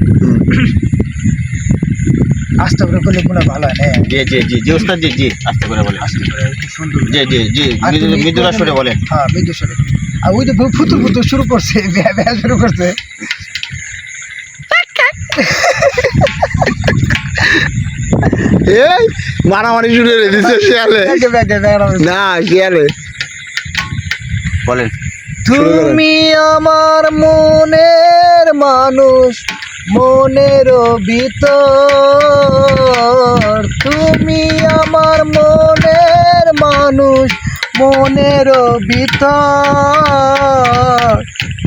আস্তে করে করলে মনে ভালো হয় জি জি জি জি ওস্তাদ জি জি আস্তে করে বলেন। আস্তে করে সুন্দর জি জি জি আর মৃদু- তুমি মৃদুলা একটু সুরে বলেন। হ্যাঁ মৃদু সুরে আর ওই ফু- ফুতুর ফুতুর শুরু করছে ব্যা ব্যা শুরু করছে। এই মারামারি শুরু করে দিচ্ছে শিয়ালে। না শিয়ালে। বলেন। তুমি আমার মনের মানুষ। মনের ভিতর। তুমি আমার মনের মানুষ মনের ভিতর।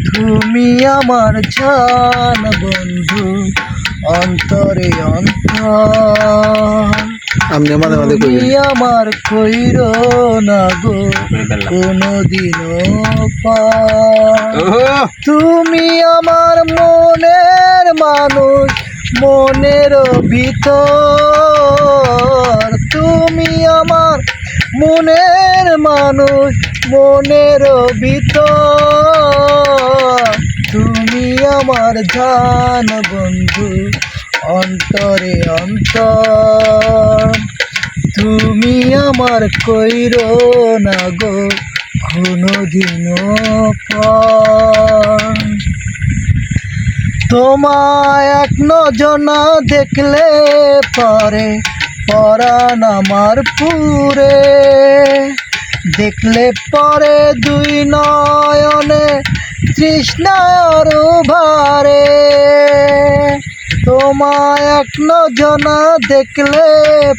তুমি আমার জান বন্ধু অন্তরে অন্তর। আপনি মাঝে মাঝে তুমি আমার কইর না গো পা তুমি আমার মনের মানুষ মনের ভিতর। তুমি আমার মনের মানুষ মনের ভিতর। তুমি আমার জান বন্ধু অন্তরে অন্তর। তুমি আমার কইর না গো, কোনদিনও পর। তোমায় এক নজনা দেখলে পরে, পরাণ আমার পুরে। দেখলে পরে দুই নয়নে তৃষ্ণার ভারে তোমায় এক নজনা দেখলে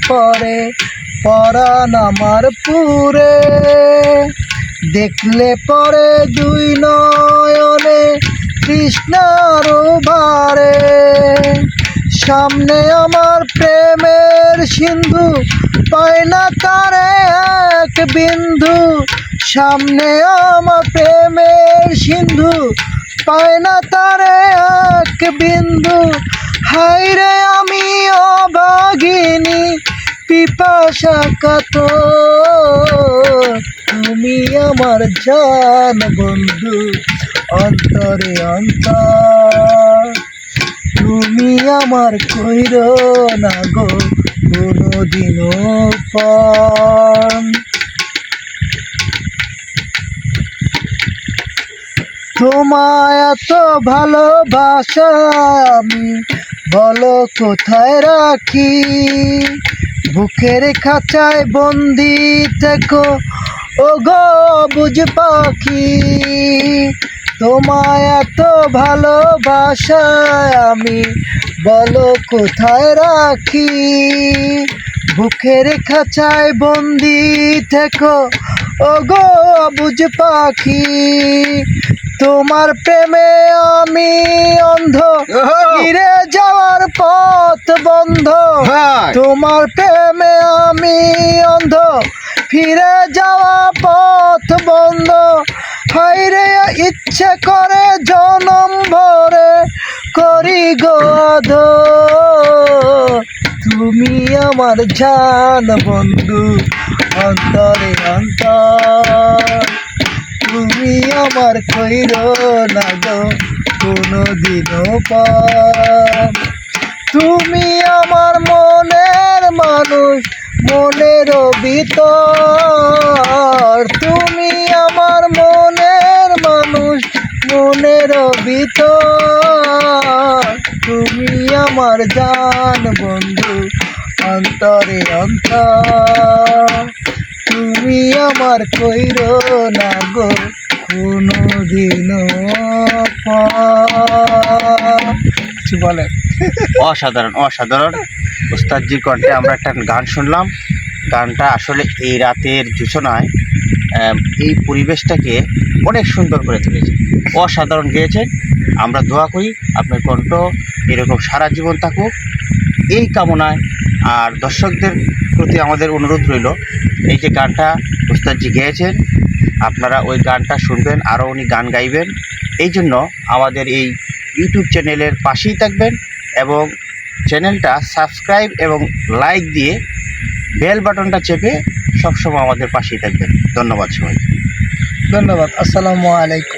পরে, পরাণ আমার পুরে। দেখলে পরে দুই নয়নে কৃষ্ণার ভারে সামনে আমার প্রেমের সিন্ধু, পায় এক বিন্দু। সামনে আমার প্রেমের সিন্ধু, পায় না তারে এক বিন্দু। হাইরে আমি অভাগিনী পিপাসা কত তুমি আমার জান বন্ধু, অন্তরে অন্তর। তুমি আমার কইর না গো, কোনোদিনও তোমায় এত ভালোবাসা আমি, বলো কোথায় রাখি? বুকের খাঁচায় বন্দি থেকো ও গো বুঝ পাখি তোমায় এত ভালোবাসায় আমি বলো কোথায় রাখি? বুকের খাঁচায় বন্দি থেকো ও গো বুঝ পাখি তোমার প্রেমে আমি অন্ধ ফিরে যাওয়ার পথ বন্ধ। তোমার প্রেমে আমি অন্ধ। ফিরে যাওয়া পথ বন্ধ। হাইরে ইচ্ছে করে জনম ভরে করি গোধ তুমি আমার জান বন্ধু অন্তরে অন্তর। তুমি আমার কইর না গো কোনোদিনও পর। তুমি আমার মনের মানুষ, মনের ভিতর। তুমি আমার মনের মানুষ, মনের ভিতর। তুমি আমার জান বন্ধু, অন্তরে অন্তর। তুমি আমার কইর না গো, কোনোদিনও পর। কিছু বলেন অসাধারণ অসাধারণ। ওস্তাদজির কণ্ঠে আমরা একটা গান শুনলাম। গানটা আসলে এই রাতের সূচনায় এই পরিবেশটাকে অনেক সুন্দর করে তুলেছে। অসাধারণ গেয়েছেন। আমরা দোয়া করি আপনার কণ্ঠ এরকম সারা জীবন থাকুক। এই কামনায় আর দর্শকদের প্রতি আমাদের অনুরোধ রইল, এই যে গানটা ওস্তাদজি গেয়েছেন, আপনারা ওই গানটা শুনবেন, আরও উনি গান গাইবেন। এই জন্য আমাদের এই ইউটিউব চ্যানেলের পাশেই থাকবেন এবং চ্যানেলটা সাবস্ক্রাইব এবং লাইক দিয়ে বেল বাটনটা চেপে সবসময় আমাদের পাশেই থাকবেন। ধন্যবাদ সবাই ধন্যবাদ। আসসালামু আলাইকুম।